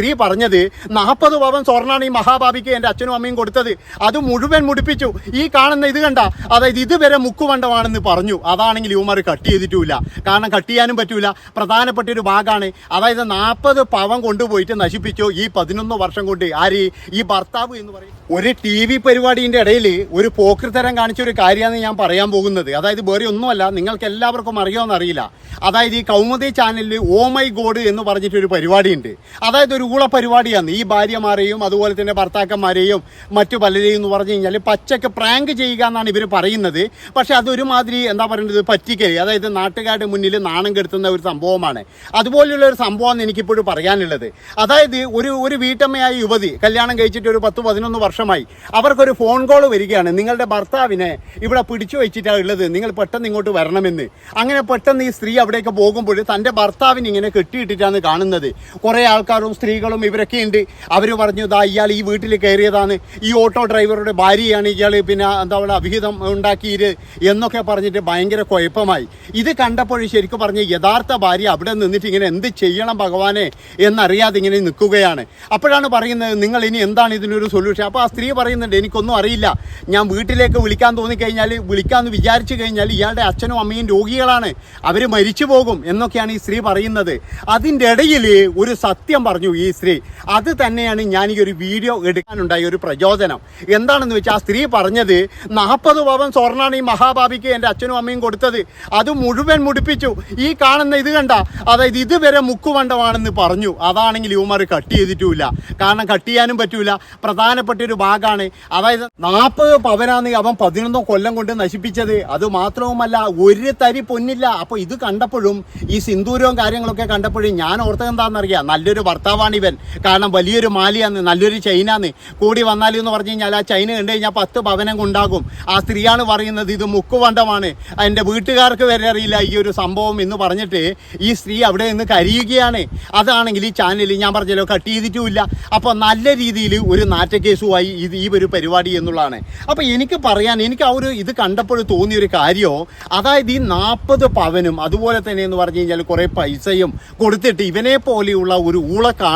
സ്ത്രീ പറഞ്ഞത് നാൽപ്പത് പവൻ സ്വർണാണ് ഈ മഹാഭാവിക്ക് എന്റെ അച്ഛനും അമ്മയും കൊടുത്തത്. അത് മുഴുവൻ മുടിപ്പിച്ചു. ഈ കാണുന്ന ഇത് കണ്ട അതായത് ഇതുവരെ മുക്കുവണ്ടമാണെന്ന് പറഞ്ഞു. അതാണെങ്കിൽ ഇവന്മാർ കട്ട് ചെയ്തിട്ടുമില്ല. കാരണം കട്ട് ചെയ്യാനും പറ്റൂല. പ്രധാനപ്പെട്ട ഒരു ഭാഗമാണ് അതായത് നാൽപ്പത് പവൻ കൊണ്ടുപോയിട്ട് നശിപ്പിച്ചു ഈ പതിനൊന്ന് വർഷം കൊണ്ട്. ആര്? ഈ ഭർത്താവ് എന്ന് പറയും. ഒരു ടി വി പരിപാടിന്റെ ഇടയിൽ ഒരു പോക്കൃതരം കാണിച്ച ഒരു കാര്യമാണ് ഞാൻ പറയാൻ പോകുന്നത്. അതായത് വേറെ ഒന്നുമല്ല നിങ്ങൾക്ക് എല്ലാവർക്കും അറിയാമെന്ന് അറിയില്ല അതായത് ഈ കൗമുദി ചാനലിൽ ഓ മൈ ഗോഡ് എന്ന് പറഞ്ഞിട്ടൊരു പരിപാടിയുണ്ട്. അതായത് ഒരു ഊള പരിപാടിയാണ്. ഈ ഭാര്യമാരെയും അതുപോലെ തന്നെ ഭർത്താക്കന്മാരെയും മറ്റു പലരെയും എന്ന് പറഞ്ഞു കഴിഞ്ഞാൽ പച്ചക്ക് പ്രാങ്ക് ചെയ്യുക എന്നാണ് ഇവർ പറയുന്നത്. പക്ഷെ അതൊരുമാതിരി എന്താ പറയുന്നത് പറ്റിക്കൽ അതായത് നാട്ടുകാരുടെ മുന്നിൽ നാണം കെടുത്തുന്ന ഒരു സംഭവമാണ്. അതുപോലെയുള്ള ഒരു സംഭവമാണ് എനിക്കിപ്പോഴും പറയാനുള്ളത്. അതായത് ഒരു ഒരു വീട്ടമ്മയായ യുവതി കല്യാണം കഴിച്ചിട്ട് ഒരു പത്ത് പതിനൊന്ന് വർഷമായി. അവർക്കൊരു ഫോൺ കോൾ വരികയാണ്. നിങ്ങളുടെ ഭർത്താവിനെ ഇവിടെ പിടിച്ചു വെച്ചിട്ടാണ് ഉള്ളത്. നിങ്ങൾ പെട്ടെന്ന് ഇങ്ങോട്ട് വരണമെന്ന്. അങ്ങനെ പെട്ടെന്ന് ഈ സ്ത്രീ അവിടേക്ക് പോകുമ്പോൾ തന്റെ ഭർത്താവിനെ ഇങ്ങനെ കെട്ടിയിട്ടിട്ടാണ് കാണുന്നത്. കുറേ ആൾക്കാരും സ്ത്രീകളും ഇവരൊക്കെ ഉണ്ട്. അവർ പറഞ്ഞു ഇതാ ഇയാൾ ഈ വീട്ടിൽ കയറിയതാണ്. ഈ ഓട്ടോ ഡ്രൈവറുടെ ഭാര്യയാണ് ഇയാൾ പിന്നെ എന്താ പറയുക അഭിഹിതം ഉണ്ടാക്കിയത്. എന്നൊക്കെ പറഞ്ഞിട്ട് ഭയങ്കര കുഴപ്പമായി. ഇത് കണ്ടപ്പോൾ ശരിക്കും പറഞ്ഞ് യഥാർത്ഥ ഭാര്യ അവിടെ നിന്നിട്ട് ഇങ്ങനെ എന്ത് ചെയ്യണം ഭഗവാനെ എന്നറിയാതെ ഇങ്ങനെ നിൽക്കുകയാണ്. അപ്പോഴാണ് പറയുന്നത് നിങ്ങൾ ഇനി എന്താണ് ഇതിനൊരു സൊല്യൂഷൻ അപ്പോൾ ആ സ്ത്രീ പറയുന്നുണ്ട് എനിക്കൊന്നും അറിയില്ല. ഞാൻ വീട്ടിലേക്ക് വിളിക്കാൻ തോന്നിക്കഴിഞ്ഞാൽ വിളിക്കാമെന്ന് വിചാരിച്ചു കഴിഞ്ഞാൽ ഇയാളുടെ അച്ഛനും അമ്മയും രോഗികളാണ്. അവർ മരിച്ചു പോകും. എന്നൊക്കെയാണ് ഈ സ്ത്രീ പറയുന്നത്. അതിന്റെ ഇടയിൽ ഒരു സത്യം പറഞ്ഞു. സ്ത്രീ. അത് തന്നെയാണ് ഞാൻ ഈ ഒരു വീഡിയോ എടുക്കാനുണ്ടായ ഒരു പ്രചോദനം. എന്താണെന്ന് വെച്ചാൽ ആ സ്ത്രീ പറഞ്ഞത് നാൽപ്പത് പവൻ സ്വർണാണ് ഈ മഹാഭാവിക്ക് എന്റെ അച്ഛനും അമ്മയും കൊടുത്തത്. അത് മുഴുവൻ മുടിപ്പിച്ചു. ഈ കാണുന്ന ഇത് കണ്ട അതായത് ഇതുവരെ മുക്കുവണ്ടമാണെന്ന് പറഞ്ഞു. അതാണെങ്കിൽ ഇവന്മാർ കട്ട് ചെയ്തിട്ടുമില്ല. കാരണം കട്ട് ചെയ്യാനും പറ്റൂല. പ്രധാനപ്പെട്ട ഒരു ഭാഗമാണ് അതായത് നാൽപ്പത് പവനാണ് അവൻ പതിനൊന്നോ കൊല്ലം കൊണ്ട് നശിപ്പിച്ചത്. അത് മാത്രവുമല്ല ഒരു തരി പൊന്നില്ല. അപ്പോൾ ഇത് കണ്ടപ്പോഴും ഈ സിന്ദൂരവും കാര്യങ്ങളൊക്കെ കണ്ടപ്പോഴും ഞാൻ ഓർത്തത് എന്താണെന്നറിയാം നല്ലൊരു ഭർത്താവാണ് ഇവൻ. കാരണം വലിയൊരു മാലിയാന്ന് നല്ലൊരു ചൈനാന്ന്. കൂടി വന്നാൽ എന്ന് പറഞ്ഞു കഴിഞ്ഞാൽ ആ ചൈന കണ്ടു കഴിഞ്ഞാൽ പത്ത് ഭവനം ഉണ്ടാകും ആ സ്ത്രീയാണ് പറയുന്നത് ഇത് മുക്കുവണ്ടമാണ്. എന്റെ വീട്ടുകാർക്ക് വരെ അറിയില്ല ഈ ഒരു സംഭവം എന്ന് പറഞ്ഞിട്ട് ഈ സ്ത്രീ അവിടെ നിന്ന് കരിയുകയാണ്. അതാണെങ്കിൽ ഈ ചാനൽ ഞാൻ പറഞ്ഞല്ലോ കട്ട് ചെയ്തിട്ടുമില്ല. അപ്പോൾ നല്ല രീതിയിൽ ഒരു നാറ്റക്കേസുമായി ഇത് ഈ ഒരു പരിപാടി എന്നുള്ളതാണ്. അപ്പോൾ എനിക്ക് പറയാൻ എനിക്ക് ആ ഒരു ഇത് കണ്ടപ്പോൾ തോന്നിയൊരു കാര്യമോ അതായത് ഈ നാൽപ്പത് പവനും അതുപോലെ തന്നെ എന്ന് പറഞ്ഞു കഴിഞ്ഞാൽ കുറേ പൈസയും കൊടുത്തിട്ട് ഇവനെ പോലെയുള്ള ഒരു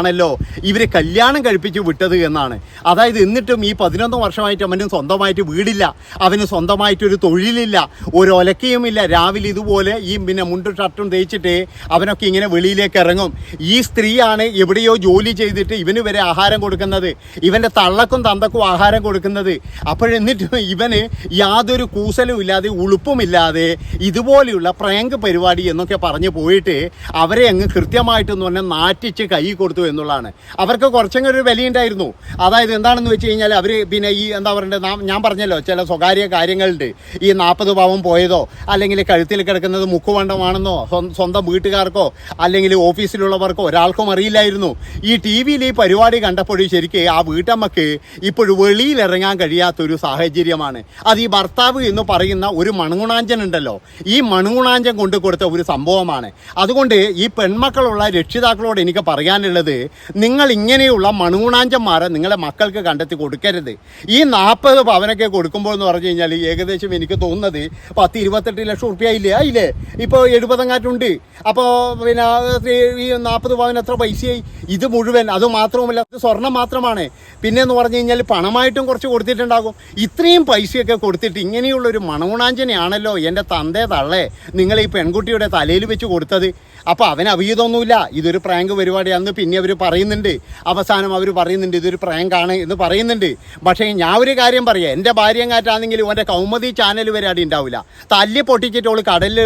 ഊളക്കാണല്ലോ ഇവരെ കല്യാണം കഴിപ്പിച്ച് വിട്ടത് എന്നാണ്. അതായത് എന്നിട്ടും ഈ പതിനൊന്ന് വർഷമായിട്ട് അവന് സ്വന്തമായിട്ട് വീടില്ല. അവന് സ്വന്തമായിട്ടൊരു തൊഴിലില്ല. ഒരു ഒലക്കയുമില്ല രാവിലെ ഇതുപോലെ ഈ പിന്നെ മുണ്ടും ഷർട്ടും തേച്ചിട്ട് അവനൊക്കെ ഇങ്ങനെ വെളിയിലേക്ക് ഇറങ്ങും. ഈ സ്ത്രീയാണ് എവിടെയോ ജോലി ചെയ്തിട്ട് ഇവന് വരെ ആഹാരം കൊടുക്കുന്നത്. ഇവന്റെ തള്ളക്കും തന്തക്കും ആഹാരം കൊടുക്കുന്നത്. അപ്പോഴെന്നിട്ടും ഇവന് യാതൊരു കൂസലും ഇല്ലാതെ ഉളുപ്പുമില്ലാതെ ഇതുപോലെയുള്ള പ്രാങ്ക് പരിപാടി എന്നൊക്കെ പറഞ്ഞു പോയിട്ട് അവരെ അങ്ങ് കൃത്യമായിട്ടെന്ന് പറഞ്ഞാൽ നാറ്റിച്ച് കൈ കൊടുത്തു എന്നുള്ളതാണ്. അവർക്ക് കുറച്ചെങ്കിൽ ഒരു വിലയുണ്ടായിരുന്നു. അതായത് എന്താണെന്ന് വെച്ച് കഴിഞ്ഞാൽ അവർ പിന്നെ ഈ എന്താ പറയണ്ടത് ഞാൻ പറഞ്ഞല്ലോ ചില സ്വകാര്യ കാര്യങ്ങളുണ്ട്. ഈ നാൽപ്പത് പാവം പോയതോ അല്ലെങ്കിൽ കഴുത്തിൽ കിടക്കുന്നത് മുക്കുവണ്ടമാണെന്നോ സ്വന്തം വീട്ടുകാർക്കോ അല്ലെങ്കിൽ ഓഫീസിലുള്ളവർക്കോ ഒരാൾക്കും അറിയില്ലായിരുന്നു. ഈ ടി വിയിൽ ഈ പരിപാടി കണ്ടപ്പോഴും ശരിക്കും ആ വീട്ടമ്മക്ക് ഇപ്പോഴും വെളിയിലിറങ്ങാൻ കഴിയാത്തൊരു സാഹചര്യമാണ്. അത് ഈ ഭർത്താവ് എന്ന് പറയുന്ന ഒരു മണുങ്ങുണാഞ്ചൻ ഉണ്ടല്ലോ. ഈ മണുങ്ങുണാഞ്ചൻ കൊണ്ട് കൊടുത്ത ഒരു സംഭവമാണ്. അതുകൊണ്ട് ഈ പെൺമക്കളുള്ള രക്ഷിതാക്കളോട് എനിക്ക് പറയാനുള്ളത് നിങ്ങൾ ഇങ്ങനെയുള്ള മണുകുണാഞ്ചന്മാരെ നിങ്ങളെ മക്കൾക്ക് കണ്ടെത്തി കൊടുക്കരുത്. ഈ നാൽപ്പത് പവനൊക്കെ കൊടുക്കുമ്പോൾ എന്ന് പറഞ്ഞു കഴിഞ്ഞാൽ ഏകദേശം എനിക്ക് തോന്നുന്നത് പത്ത് ഇരുപത്തെട്ട് ലക്ഷം റുപ്യ ഇല്ലേ ഇല്ലേ ഇപ്പോൾ എഴുപതങ്ങാറ്റുണ്ട്. അപ്പോൾ പിന്നെ ഈ നാൽപ്പത് പവൻ എത്ര പൈസയായി? ഇത് മുഴുവൻ. അത് മാത്രവുമല്ല ഇത് സ്വർണം മാത്രമാണ്. പിന്നെ എന്ന് പറഞ്ഞു കഴിഞ്ഞാൽ പണമായിട്ടും കുറച്ച് കൊടുത്തിട്ടുണ്ടാകും. ഇത്രയും പൈസയൊക്കെ കൊടുത്തിട്ട് ഇങ്ങനെയുള്ള ഒരു മണഗുണാഞ്ചനെയാണല്ലോ എന്റെ തന്തേ തള്ളേ. നിങ്ങൾ ഈ പെൺകുട്ടിയുടെ തലയിൽ വെച്ച് കൊടുത്തത്. അപ്പോൾ അവൻ അവിഹിതമൊന്നുമില്ല. ഇതൊരു പ്രാങ്ക് പരിപാടിയാണെന്ന് പിന്നെ അവർ പറയുന്നുണ്ട്. അവസാനം അവർ പറയുന്നുണ്ട് ഇതൊരു പ്രാങ്കാണ് എന്ന് പറയുന്നുണ്ട്. പക്ഷേ ഞാൻ ഒരു കാര്യം പറയാം. എന്റെ ഭാര്യയും കാറ്റാണെങ്കിൽ ഓന്റെ കൗമുദി ചാനൽ വരെ അടി ഉണ്ടാവില്ല തല്ലി പൊട്ടിച്ചിട്ട് കടലിൽ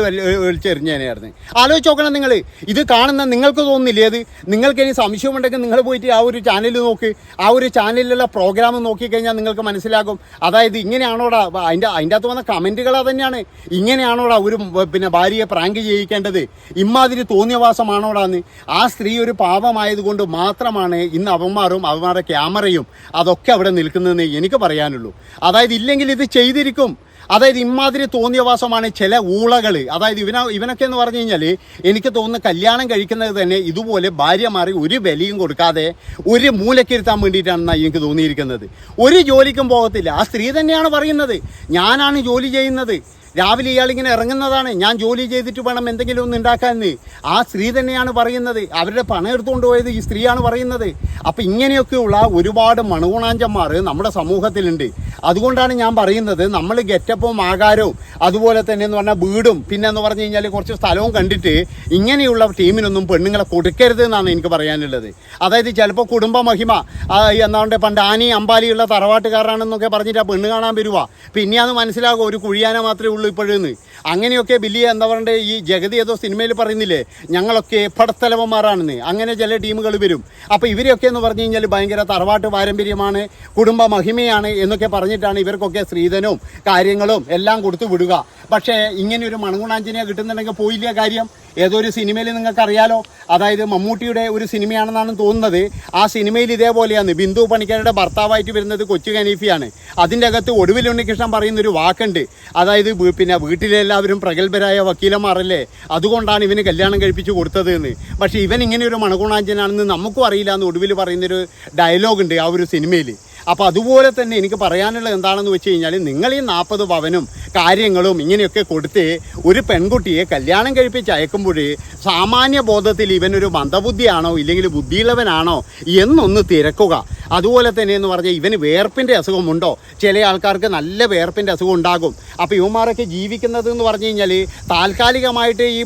വലിച്ചെറിഞ്ഞതിനായിരുന്നു ആലോചിച്ച് നോക്കണം നിങ്ങൾ ഇത് കാണുന്ന നിങ്ങൾക്ക് തോന്നുന്നില്ലേ അത്? നിങ്ങൾക്ക് ഇനി സംശയമുണ്ടെങ്കിൽ നിങ്ങൾ പോയിട്ട് ആ ഒരു ചാനൽ നോക്ക്. ആ ഒരു ചാനലിലുള്ള പ്രോഗ്രാം നോക്കിക്കഴിഞ്ഞാൽ നിങ്ങൾക്ക് മനസ്സിലാകും. അതായത് ഇങ്ങനെയാണോടാ അതിന്റെ അതിന്റെ അകത്ത് വന്ന കമന്റുകൾ തന്നെയാണ് ഇങ്ങനെയാണോടാ ഒരു പിന്നെ ഭാര്യയെ പ്രാങ്ക് ചെയ്യിക്കേണ്ടത്? ഇമ്മാതിരി തോന്നിയവാസമാണോടാന്ന് ആ സ്ത്രീ ഒരു പാപമായതുകൊണ്ട് മാത്രമാണ് ഇന്ന് അവന്മാരും അവന്മാരുടെ ക്യാമറയും അതൊക്കെ അവിടെ നിൽക്കുന്നതെന്ന് എനിക്ക് പറയാനുള്ളൂ. അതായത് ഇല്ലെങ്കിൽ ഇത് ചെയ്തിരിക്കും. അതായത് ഇമാതിരി തോന്നിയവാസമാണ് ചില ഊളകൾ. അതായത് ഇവന ഇവനൊക്കെ എന്ന് പറഞ്ഞു കഴിഞ്ഞാൽ എനിക്ക് തോന്നുന്ന കല്യാണം കഴിക്കുന്നത് തന്നെ ഇതുപോലെ ഭാര്യമാരി ഒരു വിലയും കൊടുക്കാതെ ഒരു മൂലക്കിരുത്താൻ വേണ്ടിയിട്ടാണെന്നാണ് എനിക്ക് തോന്നിയിരിക്കുന്നത്. ഒരു ജോലിക്കും പോകത്തില്ല. ആ സ്ത്രീ തന്നെയാണ് പറയുന്നത്. ഞാനാണ് ജോലി ചെയ്യുന്നത്. രാവിലെ ഇയാളിങ്ങനെ ഇറങ്ങുന്നതാണ്. ഞാൻ ജോലി ചെയ്തിട്ട് വേണം എന്തെങ്കിലും ഒന്ന് ഉണ്ടാക്കാമെന്ന് ആ സ്ത്രീ തന്നെയാണ് പറയുന്നത്. അവരുടെ പണം എടുത്തുകൊണ്ട് പോയത് ഈ സ്ത്രീയാണ് പറയുന്നത്. അപ്പം ഇങ്ങനെയൊക്കെയുള്ള ഒരുപാട് മണുകുണാഞ്ചന്മാർ നമ്മുടെ സമൂഹത്തിലുണ്ട്. അതുകൊണ്ടാണ് ഞാൻ പറയുന്നത് നമ്മൾ ഗെറ്റപ്പും ആകാരവും അതുപോലെ തന്നെ എന്ന് പറഞ്ഞാൽ വീടും പിന്നെ എന്ന് പറഞ്ഞു കഴിഞ്ഞാൽ കുറച്ച് സ്ഥലവും കണ്ടിട്ട് ഇങ്ങനെയുള്ള ടീമിനൊന്നും പെണ്ണുങ്ങളെ കൊടുക്കരുത് എന്നാണ് എനിക്ക് പറയാനുള്ളത്. അതായത് ചിലപ്പോൾ കുടുംബ മഹിമ ആ, എന്താണ്ട് പണ്ട് ആനി അമ്പാലിയുള്ള തറവാട്ടുകാരാണെന്നൊക്കെ പറഞ്ഞിട്ട് ആ പെണ്ണ് കാണാൻ വരുവാ. പിന്നെ അത് മനസ്സിലാകും ഒരു കുഴിയാന മാത്രമേ ഉള്ളൂ ഇപ്പോഴെന്ന് അങ്ങനെയൊക്കെ വലിയ എന്താ പറയണ്ടേ ഈ ജഗതി ഏതോ സിനിമയിൽ പറയുന്നില്ലേ ഞങ്ങളൊക്കെ പടത്തലവന്മാരാണെന്ന്. അങ്ങനെ ചില ടീമുകൾ വരും. അപ്പോൾ ഇവരെയൊക്കെ എന്ന് പറഞ്ഞു കഴിഞ്ഞാൽ ഭയങ്കര തറവാട്ട് പാരമ്പര്യമാണ് കുടുംബ മഹിമയാണ് എന്നൊക്കെ പറഞ്ഞിട്ടാണ് ഇവർക്കൊക്കെ സ്ത്രീധനവും കാര്യങ്ങളും എല്ലാം കൊടുത്തു വിടുക. പക്ഷേ ഇങ്ങനെ ഒരു മണങ്ങുണാഞ്ചിനെ കിട്ടുന്നുണ്ടെങ്കിൽ പോയില്ല കാര്യം. ഏതോ ഒരു സിനിമയിൽ നിങ്ങൾക്ക് അറിയാലോ അതായത് മമ്മൂട്ടിയുടെ ഒരു സിനിമയാണെന്നാണ് തോന്നുന്നത്. ആ സിനിമയിൽ ഇതേപോലെയാണ്. ബിന്ദു പണിക്കരുടെ ഭർത്താവായിട്ട് വരുന്നത് കൊച്ചു കനീഫിയാണ്. അതിന്റെ അകത്ത് ഒടുവിൽ ഉണ്ണികൃഷ്ണൻ പറയുന്ന ഒരു വാക്കുണ്ട്. അതായത് പിന്നെ വീട്ടിലെല്ലാവരും പ്രഗത്ഭരായ വക്കീലന്മാരല്ലേ? അതുകൊണ്ടാണ് ഇവന് കല്യാണം കഴിപ്പിച്ച് കൊടുത്തത് എന്ന് പക്ഷേ ഇവൻ ഇങ്ങനെ ഒരു മണഗുണാഞ്ചനാണെന്ന് നമുക്കും അറിയില്ല എന്ന് ഒടുവിൽ പറയുന്നൊരു ഡയലോഗ് ഉണ്ട് ആ ഒരു സിനിമയിൽ. അപ്പോൾ അതുപോലെ തന്നെ എനിക്ക് പറയാനുള്ളത് എന്താണെന്ന് വെച്ച് കഴിഞ്ഞാൽ നിങ്ങൾ ഈ നാൽപ്പത് പവനും കാര്യങ്ങളും ഇങ്ങനെയൊക്കെ കൊടുത്ത് ഒരു പെൺകുട്ടിയെ കല്യാണം കഴിപ്പിച്ച് അയക്കുമ്പോൾ സാമാന്യ ബോധത്തിൽ ഇവനൊരു മന്ദബുദ്ധിയാണോ ഇല്ലെങ്കിൽ ബുദ്ധിയുള്ളവനാണോ എന്നൊന്ന് തിരക്കുക. അതുപോലെ തന്നെ എന്ന് പറഞ്ഞാൽ ഇവന് വേർപ്പിന്റെ അസുഖമുണ്ടോ? ചില ആൾക്കാർക്ക് നല്ല വേർപ്പിന്റെ അസുഖം ഉണ്ടാകും. അപ്പോൾ ഇവന്മാരൊക്കെ ജീവിക്കുന്നത് എന്ന് പറഞ്ഞു കഴിഞ്ഞാൽ താൽക്കാലികമായിട്ട് ഈ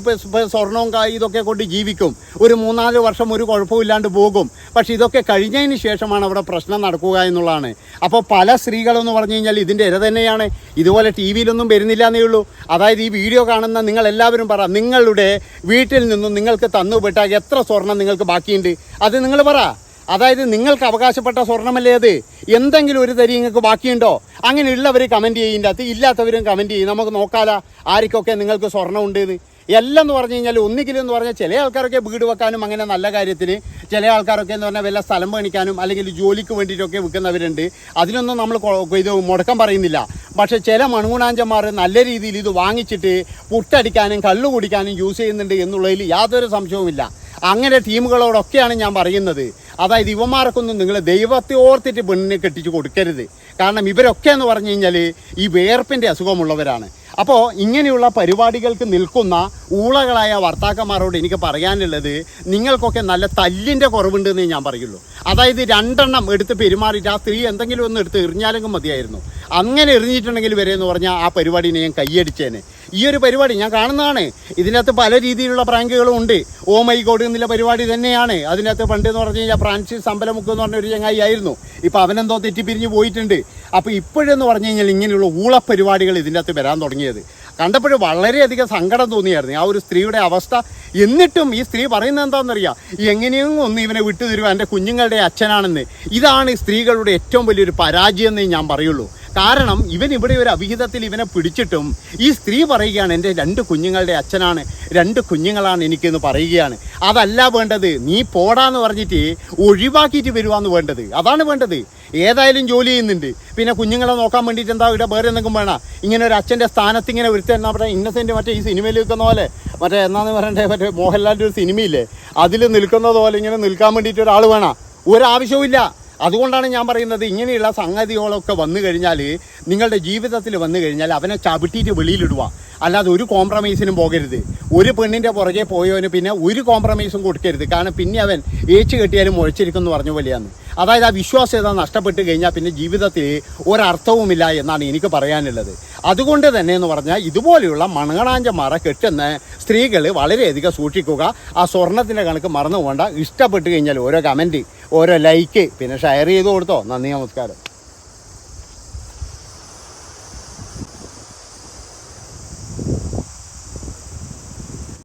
സ്വർണവും ഇതൊക്കെ കൊണ്ട് ജീവിക്കും. ഒരു മൂന്നാൽ വർഷം ഒരു കുഴപ്പമില്ലാണ്ട് പോകും. പക്ഷേ ഇതൊക്കെ കഴിഞ്ഞതിന് ശേഷമാണ് അവിടെ പ്രശ്നം നടക്കുക എന്നുള്ളതാണ് അപ്പോൾ പല സ്ത്രീകളെന്ന് പറഞ്ഞു കഴിഞ്ഞാൽ ഇതിന്റെ ഇര തന്നെയാണ്. ഇതുപോലെ ടി വിയിലൊന്നും വരുന്നില്ല എന്നേ ഉള്ളൂ. അതായത് ഈ വീഡിയോ കാണുന്ന നിങ്ങൾ എല്ലാവരും പറ നിങ്ങളുടെ വീട്ടിൽ നിന്നും നിങ്ങൾക്ക് തന്നുപെട്ട എത്ര സ്വർണം നിങ്ങൾക്ക് ബാക്കിയുണ്ട്? അത് നിങ്ങൾ പറ. അതായത് നിങ്ങൾക്ക് അവകാശപ്പെട്ട സ്വർണമല്ലേ അത്? എന്തെങ്കിലും ഒരു തരി നിങ്ങൾക്ക് ബാക്കിയുണ്ടോ? അങ്ങനെയുള്ളവർ കമന്റ് ചെയ്യേണ്ട അത് ഇല്ലാത്തവരും കമന്റ് ചെയ്യും. നമുക്ക് നോക്കാലോ ആർക്കൊക്കെ നിങ്ങൾക്ക് സ്വർണം ഉണ്ട് എന്ന്. എല്ലാം എന്ന് പറഞ്ഞു കഴിഞ്ഞാൽ ഒന്നുകിലും എന്ന് പറഞ്ഞാൽ ചില ആൾക്കാരൊക്കെ വീട് വെക്കാനും അങ്ങനെ നല്ല കാര്യത്തിന് ചില ആൾക്കാരൊക്കെ എന്ന് പറഞ്ഞാൽ വല്ല സ്ഥലം മേടിക്കാനും അല്ലെങ്കിൽ ജോലിക്ക് വേണ്ടിയിട്ടൊക്കെ വിൽക്കുന്നവരുണ്ട്. അതിനൊന്നും നമ്മൾ ഇത് മുടക്കം പറയുന്നില്ല. പക്ഷേ ചില മണുകുണാഞ്ചന്മാർ നല്ല രീതിയിൽ ഇത് വാങ്ങിച്ചിട്ട് പുട്ടടിക്കാനും കള്ളു കുടിക്കാനും യൂസ് ചെയ്യുന്നുണ്ട് എന്നുള്ളതിൽ യാതൊരു സംശയവുമില്ല. അങ്ങനെ ടീമുകളോടൊക്കെയാണ് ഞാൻ പറയുന്നത്. അതായത് ഇവന്മാർക്കൊന്നും നിങ്ങൾ ദൈവത്തെ ഓർത്തിട്ട് പെണ്ണിനെ കെട്ടിച്ച് കൊടുക്കരുത്. കാരണം ഇവരൊക്കെ എന്ന് പറഞ്ഞു കഴിഞ്ഞാൽ ഈ വേർപ്പിന്റെ അസുഖമുള്ളവരാണ്. അപ്പോൾ ഇങ്ങനെയുള്ള പരിപാടികൾക്ക് നിൽക്കുന്ന ഊളകളായ വർത്താക്കന്മാരോട് എനിക്ക് പറയാനുള്ളത് നിങ്ങൾക്കൊക്കെ നല്ല തല്ലിന്റെ കുറവുണ്ടെന്ന് ഞാൻ പറയുള്ളൂ. അതായത് രണ്ടെണ്ണം എടുത്ത് പെരുമാറിയിട്ട് ആ സ്ത്രീ എന്തെങ്കിലും ഒന്ന് എടുത്ത് എറിഞ്ഞാലെങ്കിൽ മതിയായിരുന്നു. അങ്ങനെ എറിഞ്ഞിട്ടുണ്ടെങ്കിൽ വരെ എന്ന് പറഞ്ഞാൽ ആ പരിപാടിനെ ഞാൻ കൈയടിച്ചേനെ. ഈ ഒരു പരിപാടി ഞാൻ കാണുന്നതാണ്. ഇതിനകത്ത് പല രീതിയിലുള്ള പ്രാങ്കുകളും ഉണ്ട്. ഓ മൈ ഗോഡ് എന്നുള്ള പരിപാടി തന്നെയാണ്. അതിനകത്ത് പണ്ട് എന്ന് പറഞ്ഞു കഴിഞ്ഞാൽ ഫ്രാൻസിസ് അമ്പലമുക്ക് എന്ന് പറഞ്ഞ ഒരു ചങ്ങായി ആയിരുന്നു. ഇപ്പം അവനെന്തോ തെറ്റിപ്പിരിഞ്ഞ് പോയിട്ടുണ്ട്. അപ്പോൾ ഇപ്പോഴെന്ന് പറഞ്ഞു കഴിഞ്ഞാൽ ഇങ്ങനെയുള്ള ഊളപ്പരിപാടികൾ ഇതിന്റെ അകത്ത് വരാൻ തുടങ്ങിയത്. കണ്ടപ്പോൾ വളരെയധികം സങ്കടം തോന്നിയായിരുന്നു. ആ ഒരു സ്ത്രീയുടെ അവസ്ഥ. എന്നിട്ടും ഈ സ്ത്രീ പറയുന്നത് എന്താണെന്നറിയാം? എങ്ങനെയും ഒന്ന് ഇവനെ വിട്ടു എന്റെ കുഞ്ഞുങ്ങളുടെ അച്ഛനാണെന്ന്. ഇതാണ് സ്ത്രീകളുടെ ഏറ്റവും വലിയൊരു പരാജയം എന്നേ ഞാൻ പറയുള്ളൂ. കാരണം ഇവൻ ഇവിടെ ഒരു അവിഹിതത്തിൽ ഇവനെ പിടിച്ചിട്ടും ഈ സ്ത്രീ പറയുകയാണ് എന്റെ രണ്ട് കുഞ്ഞുങ്ങളുടെ അച്ഛനാണ് രണ്ട് കുഞ്ഞുങ്ങളാണ് എനിക്കെന്ന് പറയുകയാണ്. അതല്ല വേണ്ടത് നീ പോടാന്ന് പറഞ്ഞിട്ട് ഒഴിവാക്കിയിട്ട് വരുവാന്ന് വേണ്ടത്. അതാണ് വേണ്ടത്. ഏതായാലും ജോലി ചെയ്യുന്നുണ്ട്. പിന്നെ കുഞ്ഞുങ്ങളെ നോക്കാൻ വേണ്ടിയിട്ട് എന്താ ഇവിടെ വേറെ എന്തെങ്കിലും വേണം? ഇങ്ങനെ ഒരു അച്ഛന്റെ സ്ഥാനത്ത് ഇങ്ങനെ ഒരുത്തൻ എന്നാ പറയുക ഇന്നസെന്റ് മറ്റേ ഈ സിനിമയിൽ നിൽക്കുന്ന പോലെ മറ്റേ എന്നാന്ന് പറയണ്ടേ മറ്റേ മോഹൻലാലിന്റെ ഒരു സിനിമയില്ലേ? അതിൽ നിൽക്കുന്നത് പോലെ ഇങ്ങനെ നിൽക്കാൻ വേണ്ടിയിട്ട് ഒരാൾ വേണം? ഒരാവശ്യവുമില്ല അതുകൊണ്ടാണ് ഞാൻ പറയുന്നത് ഇങ്ങനെയുള്ള സംഗതികളൊക്കെ വന്നു കഴിഞ്ഞാൽ നിങ്ങളുടെ ജീവിതത്തിൽ വന്നു കഴിഞ്ഞാൽ അവനെ ചവിട്ടിയിട്ട് വെളിയിലിടുക അല്ലാതെ ഒരു കോംപ്രമൈസിനും പോകരുത്. ഒരു പെണ്ണിന്റെ പുറകെ പോയവന് പിന്നെ ഒരു കോംപ്രമൈസും കൊടുക്കരുത്. കാരണം പിന്നെ അവൻ ഏച്ചു കെട്ടിയാലും മുഴച്ചിരിക്കും എന്ന് പറഞ്ഞ പോലെയാണ്. അതായത് ആ വിശ്വാസ്യത നഷ്ടപ്പെട്ട് കഴിഞ്ഞാൽ പിന്നെ ജീവിതത്തിൽ ഒരർത്ഥവുമില്ല എന്നാണ് എനിക്ക് പറയാനുള്ളത്. അതുകൊണ്ട് തന്നെ എന്ന് പറഞ്ഞാൽ ഇതുപോലെയുള്ള മണങ്ങളാഞ്ചന്മാരെ കെട്ടുന്ന സ്ത്രീകൾ വളരെയധികം സൂക്ഷിക്കുക. ആ സ്വർണത്തിന്റെ കണക്ക് മറന്നു പോകണ്ട ഇഷ്ടപ്പെട്ട് കഴിഞ്ഞാൽ ഓരോ കമന്റ് ഓരോ ലൈക്ക് പിന്നെ ഷെയർ ചെയ്ത് കൊടുത്തോ? നന്ദി നമസ്കാരം.